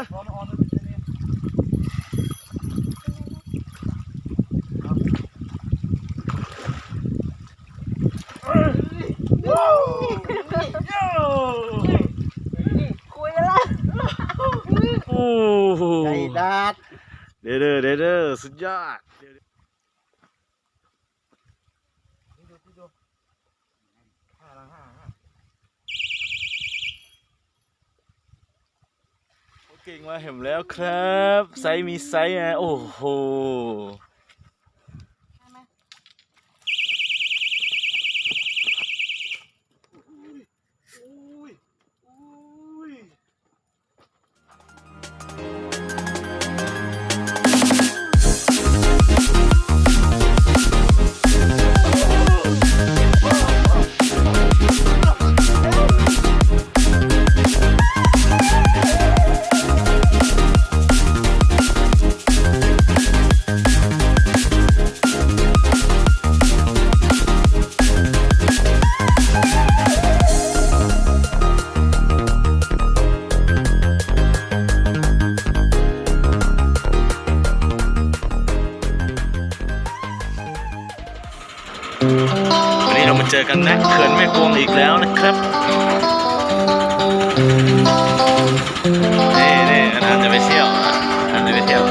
ะนอนนอนนี่คุยกันแล้วโอ้โหใจดาดเด้อเด้อเด้อเด้อสุดยอด เก่งมาเห็นแล้วครับ ไซส์มีไซส์อะโอ้โห กันนะเขื่อนแม่กวงอีกแล้วนะครับนี่นี่อันนั้นจะไปเที่ยวอะอันนั้นจะไปเที่ยว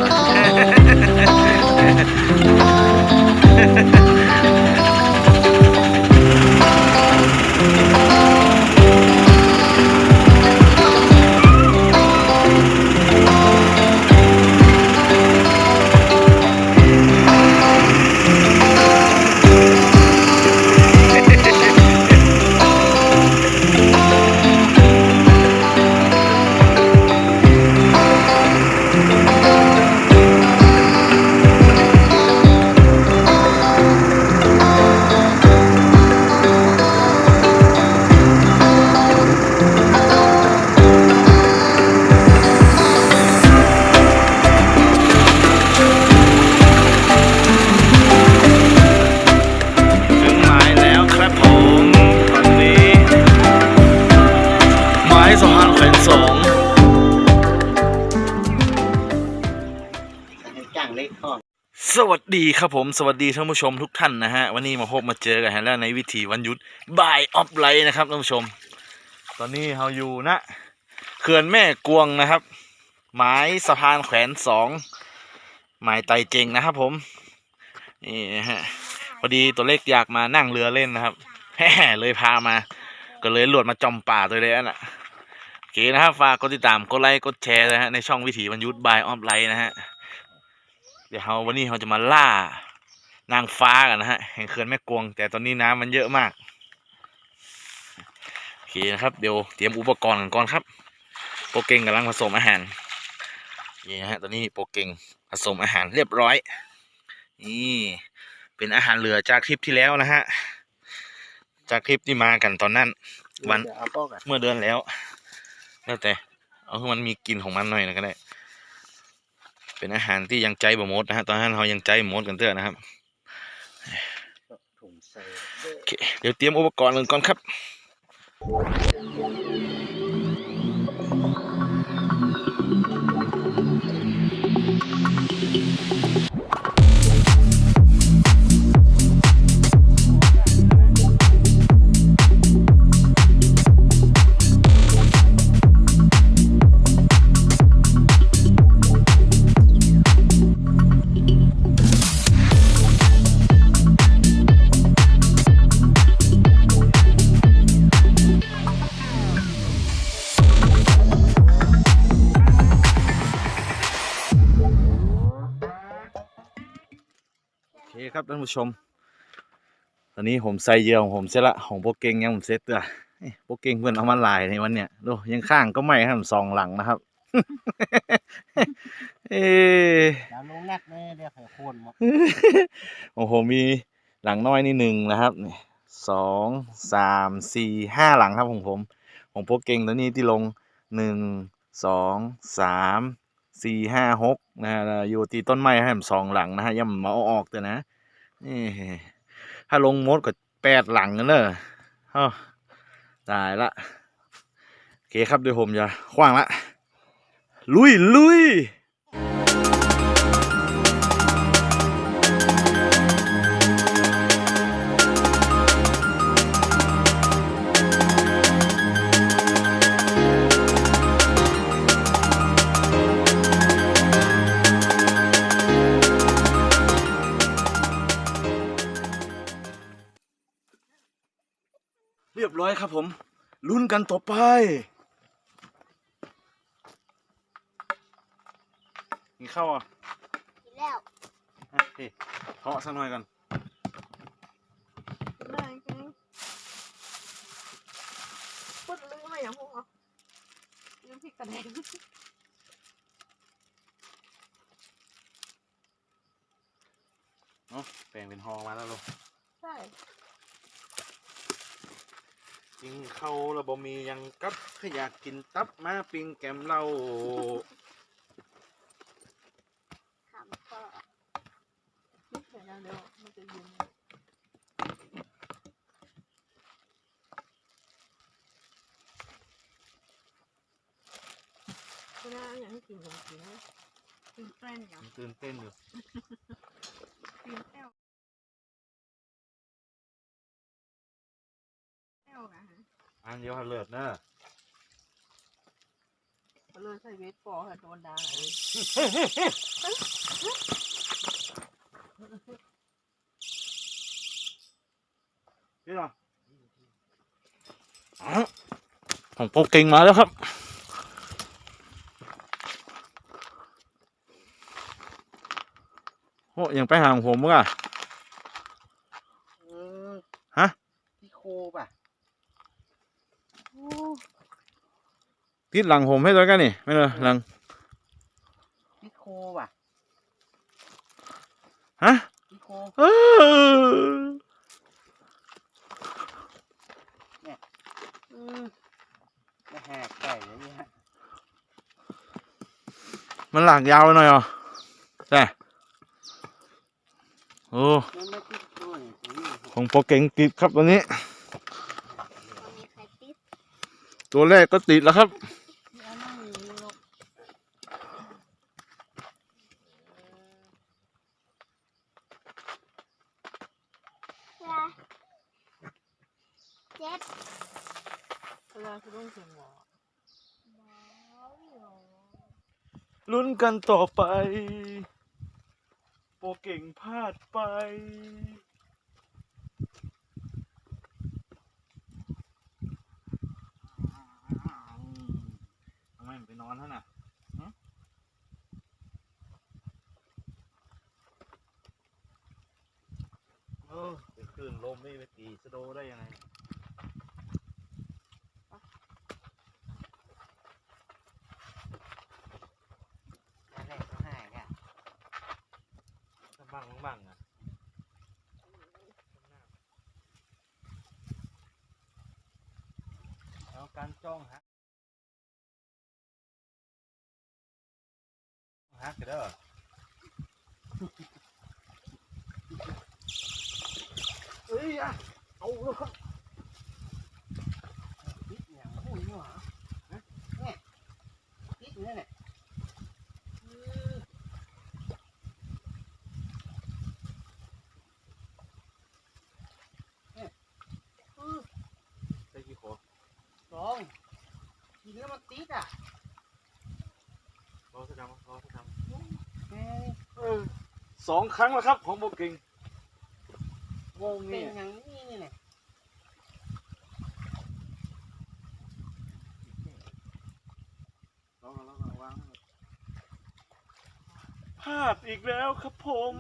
ดีครับผมสวัสดีท่านผู้ชมทุกท่านนะฮะวันนี้มาพบมาเจอกันแล้วในวิถีวันยุดบายออฟไลท์นะครับท่านผู้ชม ตอนนี้เราอยู่ณเขื่อนแม่กวงนะครับ หมายสะพานแขวนสองหมายไตเจงนะครับผมนี่ฮะพอดีตัวเล็กอยากมานั่งเรือเล่นนะครับแฮ่เลยพามา ก็เลยหลวดมาจอมป่าตัวเลยน่ะโอเคนะครับฝากกดติดตามกดไลค์กดแชร์นะฮะในช่องวิถีวันยุดบายออฟไลท์นะฮะ เดี๋ยวเราวันนี้เราจะมาล่านางฟ้ากันนะฮะแห่งเขื่อนแม่กวง แต่ตอนนี้น้ำมันเยอะมากโอเคนะครับเดี๋ยวเตรียมอุปกรณ์กันก่อนครับ โปรเกงกำลังผสมอาหารนี่นะฮะตอนนี้โปรเกงผสมอาหารเรียบร้อยนี่เป็นอาหารเหลือจากทริปที่แล้วนะฮะจากทริปที่มากันตอนนั้น วันเอาป้อกันเมื่อเดือนแล้วแล้วแต่เอาให้มันมีกลิ่นของมันหน่อยนะก็ได้ เป็นอาหารที่ยังใจบ่หมดนะฮะตอนนั้นเรายังใจหมดกันเถอะนะครับถุงใส่โอเคเดี๋ยวเตรียมอุปกรณ์กันก่อนครับ คครับท่านผู้ชม ตอนนี้ผมใส่เหยื่อของผมเสร็จละของโปรเกงยังผมเซ็ตตัวเอ้ยโปรเกงเพื่อนเอามาหลายในวันเนี้ยดูยังข้างก็ไม่ครับสองหลังนะครับเออดาวลงนักแน่เดี๋ยวไข่โคนหมดของผมมีหลังน้อยนี่หนึ่งนะครับนี่สองสามสี่ห้าหลังครับของผมของพวกเก่งตัวนี้ที่ลงหนึ่งสองสามสี่ห้าหกนะฮะแล้วอยู่ตีต้นไม้ให้ผมสองหลังนะฮะย่ำมาเอาออกแต่นะ นี่ถ้าลงมดก็แปดหลังกันเนอะตายละโอเคครับเดี๋ยวผมจะคว้างละ ลุยลุย กันต่อไป กินข้าวอะกินแล้วอะเฮ้เคาะสักหน่อยกันได้แค่พูดลืมไม่อย่างพวกเขาลืมพริกกระเด็นเนาะแปลงเป็นฮอมาแล้วลูกใช่ กินข้าวแล้วบ่มีหยังกับขอยากกินตับมาปิ้งแกมเราถามก็นี่เดี๋ยวนะเดี๋ยวมันจะยืนก็น่าอย่างที่กินของกินนะกินแป้นอย่างตื่นเต้นอยู่กินแป้ว อันเดียวหันเลิศเนอะเขาเลยใส่เวทฟอร์ค่ะโดนด่าเลยพี่หรอของโปรเก่งมาแล้วครับ โอ้ยังไปห่างผมมั้งอะ เออฮะ พี่โคป่ะโอ้ ติดหลังผมให้ด้วยกันนี่ไม่เลยหลังพี่โคป่ะฮะพี่โคเอออืมมาแหกไก่เลยเนี่ยมันหลากยาวไปหน่อยเหรอใช่โอ้มันไม่ติดด้วยตัวนี้ของโปรเก่งติดครับวันนี้มันมีใครติด ตัวแรกก็ติดแล้วครับ เจ็ดเวลาคือต้องเสียงหัวลุ้นกันต่อไป โปรเก่งพลาดไป ไมมันไปนอนท่านน่ะหึเออไปขึ้นลมไม่ไปตีสะโดได้ยังไงมาแรกก็หายอะถ้าบังบังอะแล้วการจ้องฮะ ฮักเด้อเฮ้ยอะเอาแล้วครับติดเนี่ยโอ้ยนี่หว่าฮะเนี่ยติดเนี่ยเนี่ยอืม ใส่กี่โค สองกินแล้วมันติดอะ รอสักคำรอสักค แม่นี่ำเออ สองครั้งแล้วครับ ของโบกิงงงเป็นี่นอย่างนี้นี่เนี่ยรอรอรอวางพลาดอีกแล้วครับผม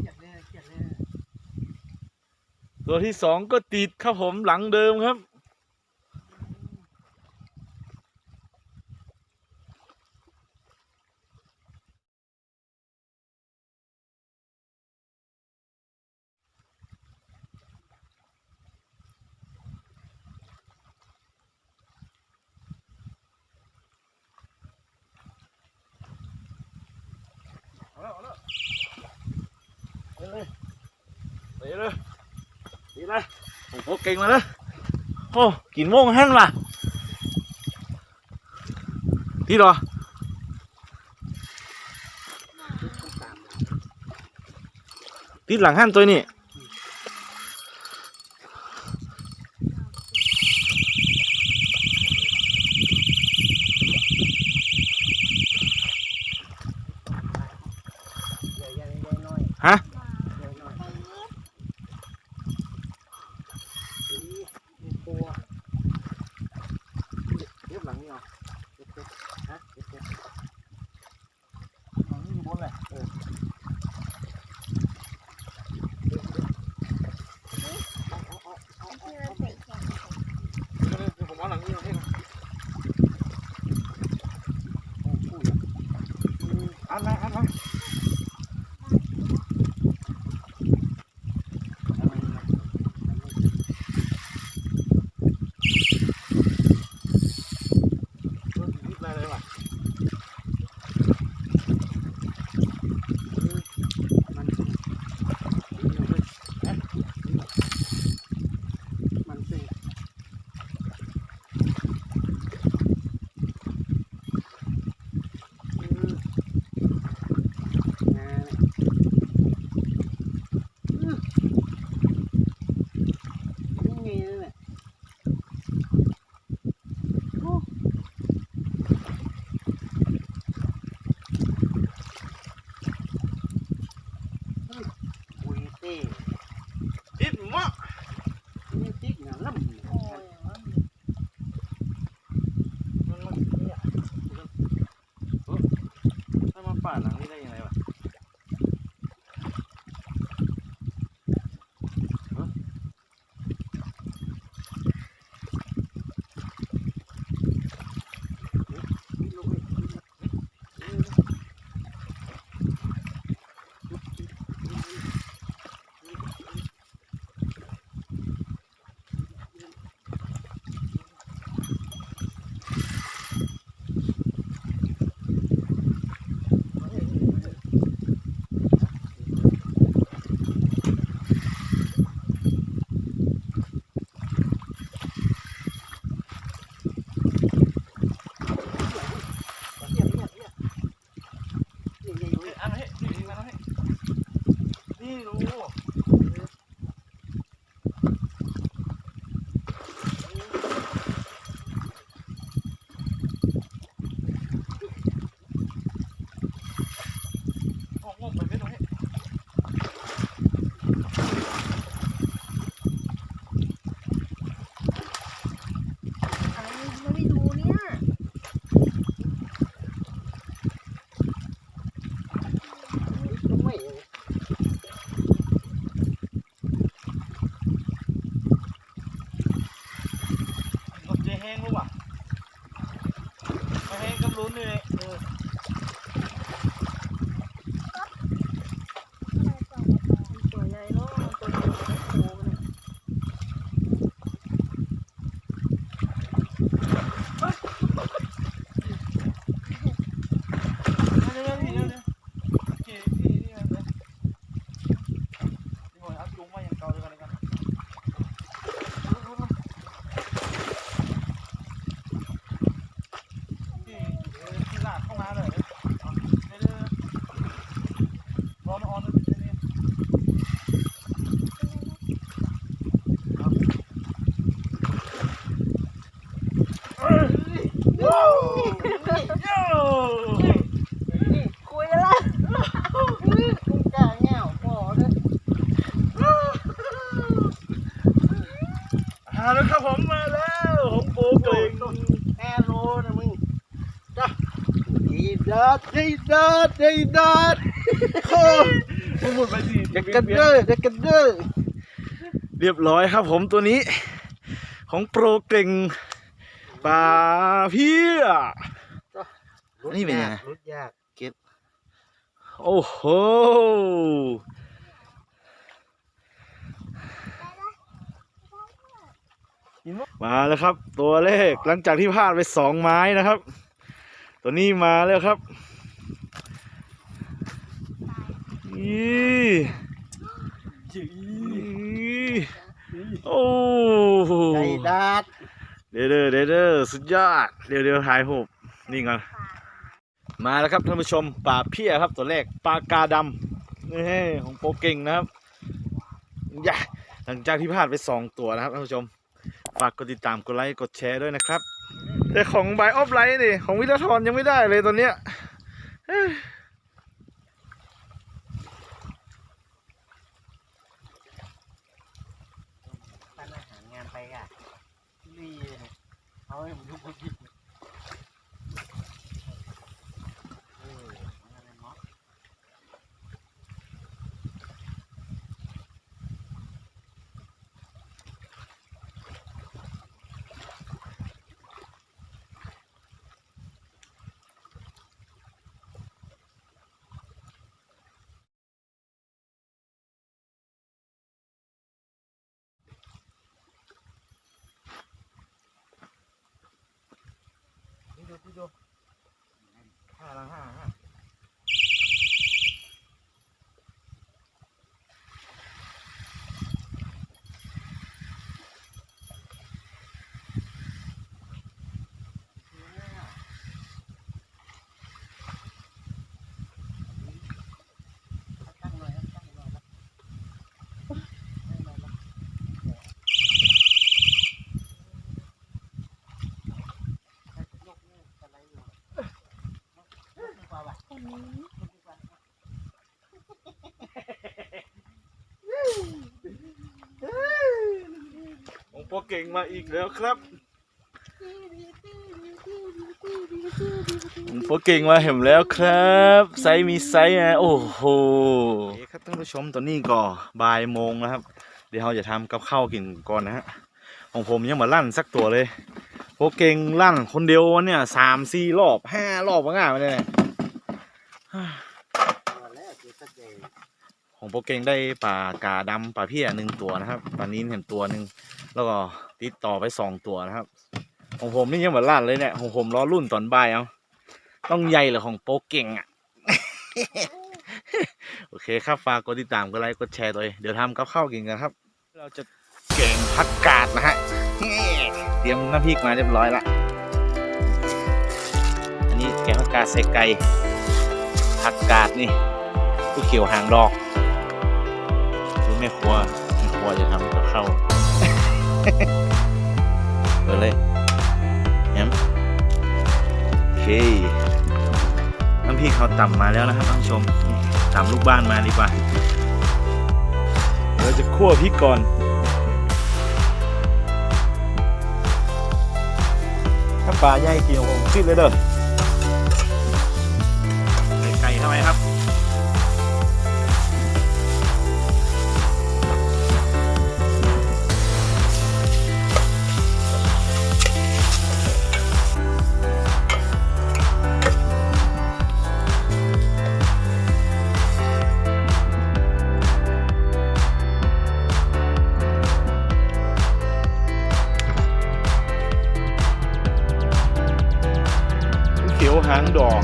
เกลียดเลยเกลียดเลยตัวที่สองก็ติดครับผมหลังเดิมครับ โอเคมาเลยโอ้กินโมงแห้งว่ะที่รอติดหลังห้านตัวนี้ฮะ ได้ดัดได้ดัดโอ้หมุไปสิเด็กกันเด้อเด็กกันเด้อเรียบร้อยครับผมตัวนี้ ของโปรเก่งปลาเพี้ยนี่เป็นไงรุดยากเก็บ โอ้โหมาแล้วครับ ตัวเลขหลังจากที่พลาดไปสองไม้นะครับ ตัวนี้มาแล้วครับ อีโอ้ไก่ดาดเด้อเด้อเด้อสุดยอด เดี๋ยวเดี๋วถ่ายหูปนี่ก่อนมาแล้วครับท่านผู้ชมปลาเพี้ยครับตัวแรกปลากาดำนี่ของโปเก่งนะครับอย่าหลังจากที่พลาดไป 2 ตัวนะครับท่านผู้ชมฝากกดติดตามกดไลค์กดแชร์ด้วยนะครับแต่ของใบออฟไลท์นี่ของวิทยาธรยังไม่ได้เลยตอนเนี้ย เอาให้ผมดูพวกกินเออมันอะไรเนาะ นี่ดูนี่ดูห้า ละห้าห้า ตั้งเลยครับตั้งเลยครับตั้งเลยครับให้ผมยกนี่อะไรอยู่ยกดีกว่าว่ะ อันนี้ ยกดีกว่า ของโปรเก่งมาอีกแล้วครับของโปรเก่งมาเห็นแล้วครับไซส์มีไซส์นะโอ้โหโอเคครับท่านผู้ชมตอนนี้ก็บ่ายโมงแล้วครับ เดี๋ยวเราจะทำกับข้าวกินก่อนนะฮะของผมยังมาลั่นสักตัวเลยโปรเก่งลั่นคนเดียววันเนี่ยสามสี่รอบห้ารอบว่าง่ายมาเลยเนี่ยตัวแล้วเจอตะเจของโปรเก่งได้ปลากาดำปลาเพี้ยหนึ่งตัวนะครับปลานิ้นเห็นตัวหนึ่ง แล้วก็ติดต่อไปสองตัวนะครับ ของผมนี่ยังเหมือนลั่นเลยเนี่ยของผมรอรุ่นตอนบ่ายเอาต้องใหญ่เหรือของโปรเก่งอะ โอเคครับฝากกดติดตามกดไลค์กดแชร์ตัวเองเดี๋ยวทำกับข้าวกินกันครับ เราจะเก่งผักกาดนะฮะเตรียมน้ำพริกมาเรียบร้อยละอันนี้แกงผักกาดใส่ไก่ผักกาดนี่ผู้เขียวหางดอกคือแม่ครัวแม่ครัวจะทำกับข้าว เปิดเลยแอมโอเคน้ำพริกเขาต่ำมาแล้วนะครับท่านผู้ชมต่ำลูกบ้านมาดีกว่าเราจะคั่วพริกก่อนถ้าปลาใหญ่กินของผมขึ้นเลยเด้อางดอก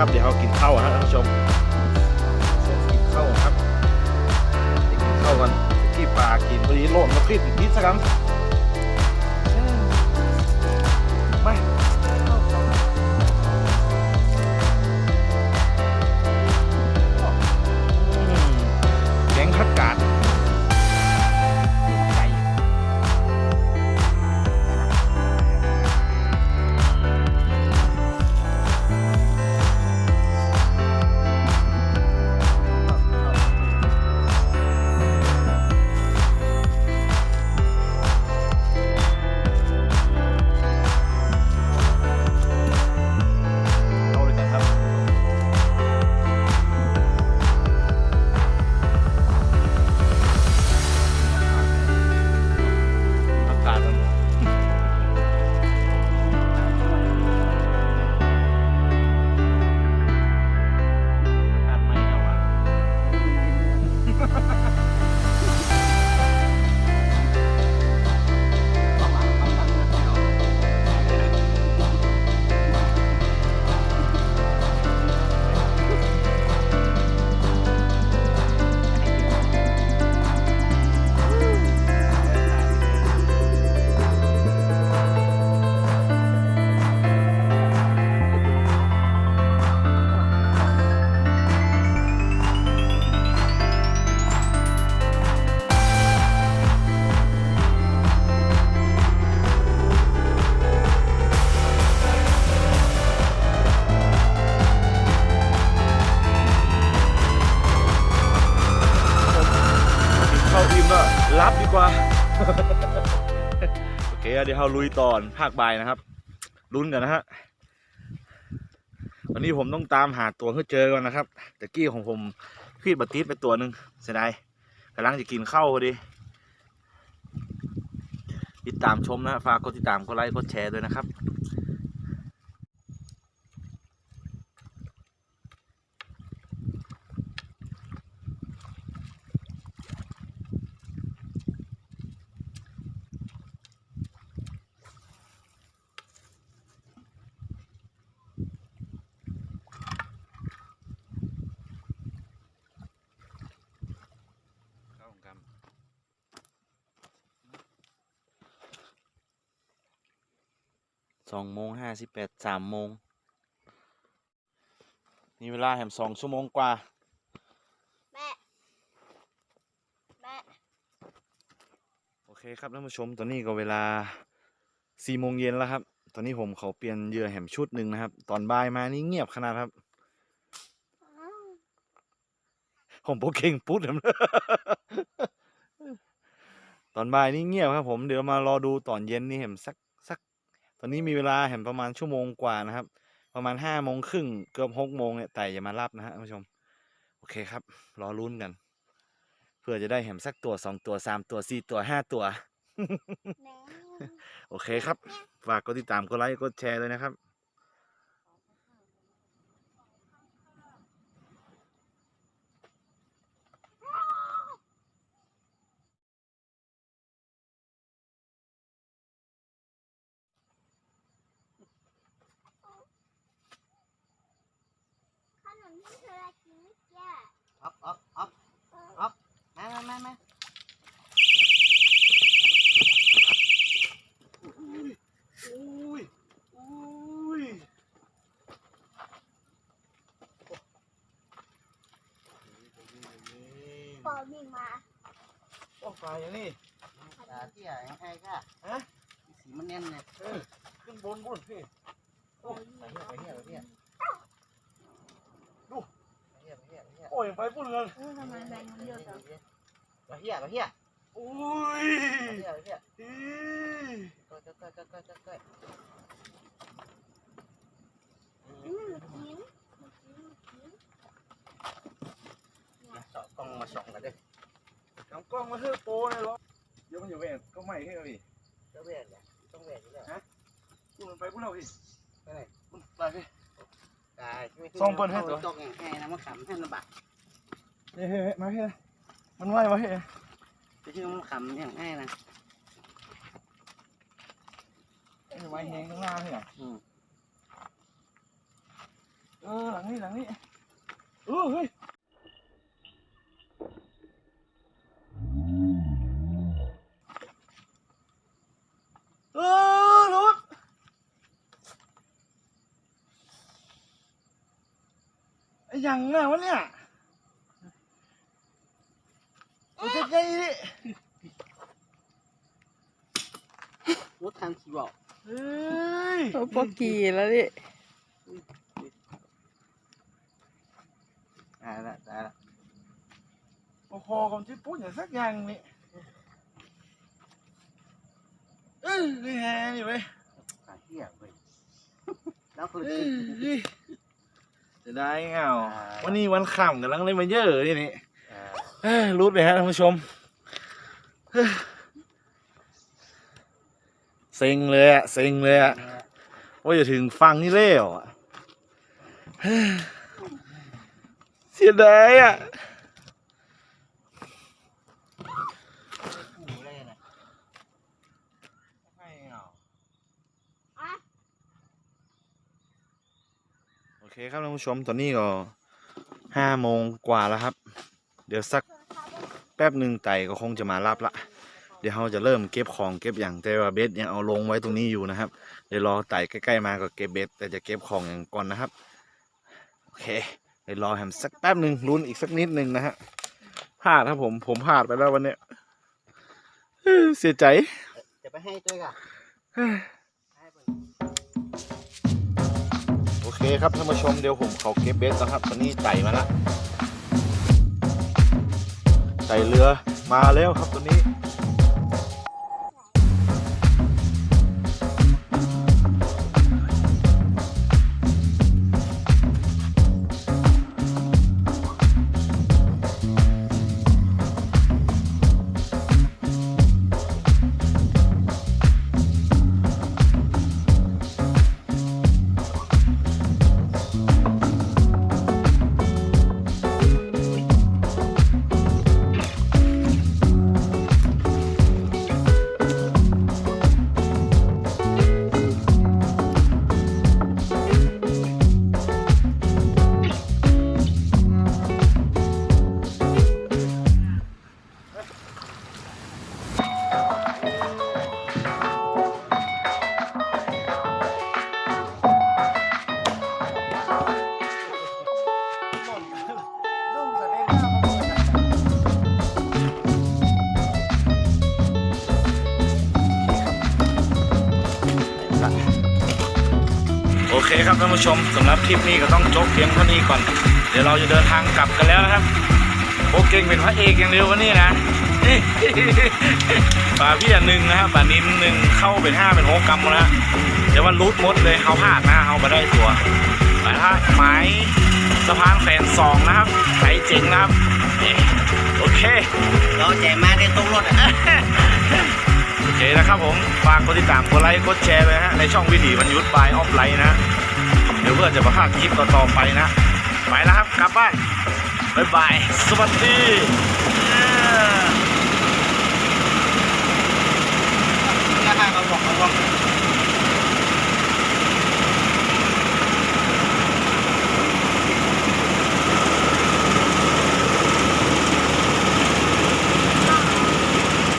เครับ เดี๋ยวเรากินข้าวนะท่านผู้ชมกินข้าวครับกินข้าวกันที่ปลากินพอดีโล่นมาคลิปอีกนิดสักคำม รับดีกว่า โอเค เดี๋ยวเราลุยตอนภาคบ่ายนะครับ ลุ้นกันนะฮะ วันนี้ผมต้องตามหาตัวเพื่อเจอก่อนนะครับต่กี้ของผมพีดบัตติดไปตัวหนึ่งเสียดายกำลังจะกินข้าวพอดี ติดตามชมนะ ฝากกดติดตาม กดไลค์ กดแชร์ด้วยนะครับ สองโมงห้าสิบแปดสามโมงนี่เวลาแหมสองชั่วโมงกว่า แม่แม่โอเคครับท่านผู้ชมตอนนี้ก็เวลาสี่โมงเย็นแล้วครับ ตอนนี้ผมเขาเปลี่ยนเหยื่อแหมชุดหนึ่งนะครับ ตอนบ่ายมานี่เงียบขนาดครับอ้าวผมโปเก่งปุ๊ดเลยตอนบ่ายนี่เงียบครับผมเดี๋ยวมารอดูตอนเย็นนี่เห็นสักสัก ตอนนี้มีเวลาเห็นประมาณชั่วโมงกว่านะครับ ประมาณห้าโมงครึ่งเกือบหกโมงเนี่ยไต่จะมารับนะฮะท่านผู้ชม โอเคครับ รอลุ้นกัน เพื่อจะได้เห็นสักตัวสองตัวสามตัวสี่ตัวห้าตัวแม่โอเคครับ ฝากกดติดตามกดไลค์กดแชร์เลยนะครับ ข นมที่เธอกินเมื่อกี้ อ๊อฟอ๊อฟอ๊อฟอ๊อฟมามามามาอุ้ยอุ้ย ปอวิ่งมา โอ้ปลาอย่างนี้ ตาเที่ยยังไงค่ะฮะสีมันแน่นเนี่ย ขึ้นบนบนพี่ โอ้ไปเหี้ยไปเหี้ยไปเหี้ยดูไปเหี้ยไปเหี้ยไปเหี้ย โอ้ยไปปุ่นเลย เออทำไมแบงค์มันเยอะจัง ไปเหี้ยไปเหี้ยอุ้ยไปเหี้ยไปเหี้ยอีก็ก็ก็ก็ก็ก็อืมกินกินกินมาสองกล้องมาส่องกันดิเอากล้องมาเถอะโปรเลยเหรอเดี๋ยวมันอยู่เวรก็ไม่ให้เราพี่เจ้าเวรเนี่ยต้องเวรอยู่แล้วปุ่นไปปุ่นเราพี่ไปไหนปุ่นไปพี่ตายส่งเปิ้ลให้ตัวตกอย่างไงนะมาขำให้ลำบากเฮ้ยเฮ้ยมาเฮ้ยมันไหวมาเฮ้ยจะ ชื่อมันขำอย่างง่ายนะไหวแหงข้างหน้าเฮ้ยอืมเออหลังนี้หลังนี้เออเฮ้ยเออรถไอ้ยังน่ะวะเนี่ยมันจะ ไงดิรถทางขี่บอกเฮ้ยโอ้ปกีแล้วดิตายละตายละโอ้โหผมที่พูดอย่างสักอย่างนี่เอ้ยนี่แฮนี่เว้ยตายเหี้ยเว้ยแล้วคือเอ้กินยจะได้เงาวันนี้วันค่ำกำลังเล่นมาเยอะนี่นี่ อ่าเอ้ยรู้เลยฮะท่านผู้ชมเซ็งเลยอะเซ็งเลยอะว่าจะถึงฟังนี่เล่วอะเสียดายอะขู่เลยนะให้เงาอะโอเคครับท่านผู้ชมตอนนี้ก็ห้าโมงกว่าแล้วครับ เดี๋ยวสักเธอทำอะไรแป๊บหนึ่งไต่ก็คงจะมารับละ เดี๋ยวเราจะเริ่มเก็บของเก็บอย่างแต่ว่าเบสยังเอาลงไว้ตรงนี้อยู่นะครับ เดี๋ยวรอไต่ใกล้ๆมาก็เก็บเบสแต่จะเก็บของอย่างก่อนนะครับโอเคเดี๋ยวรอแฮมสักแป๊บหนึ่งลุ้นอีกสักนิดหนึ่งนะฮะพลาดครับผมผมพลาดไปแล้ววันเนี้ยเอ้ยเสียใจจะไปให้ตัวก่ะให้เพิ่นโอเคครับท่านผู้ชมเดี๋ยวผมเขาเก็บเบสแล้วครับตอนนี้ไต่มาละ ไต่เรือมาแล้วครับตัวนี้ ผู้ชมสำหรับทริปนี้ก็ต้องจบเพียงเท่านี้ก่อน เดี๋ยวเราจะเดินทางกลับกันแล้วนะครับโอเก่งเป็นพระเอกอย่างเดียววันนี้นะป่าพี่อันหนึ่งนะครับป่านินหนึ่งเข้าเป็นห้าเป็นหกกรัมแล้วเดี๋ยววันรูดหมดเลยเขาพลาดนะเขามาได้ตัวไปถ้าหมายสะพานแขวนสองนะครับใครเจ๋งนะครับเอ๊ะโอเคเราแจกมาในตรงรถอะโอเคนะครับผมฝากกดติดตามกดไลค์กดแชร์ไปฮะในช่องวิถีวันยุทธบายออฟไลน์นะ เดี๋ยวเพื่อนจะมาภาคคลิปต่อๆไปนะ ไปแล้วครับกลับบ้านบ๊ายบาย สวัสดี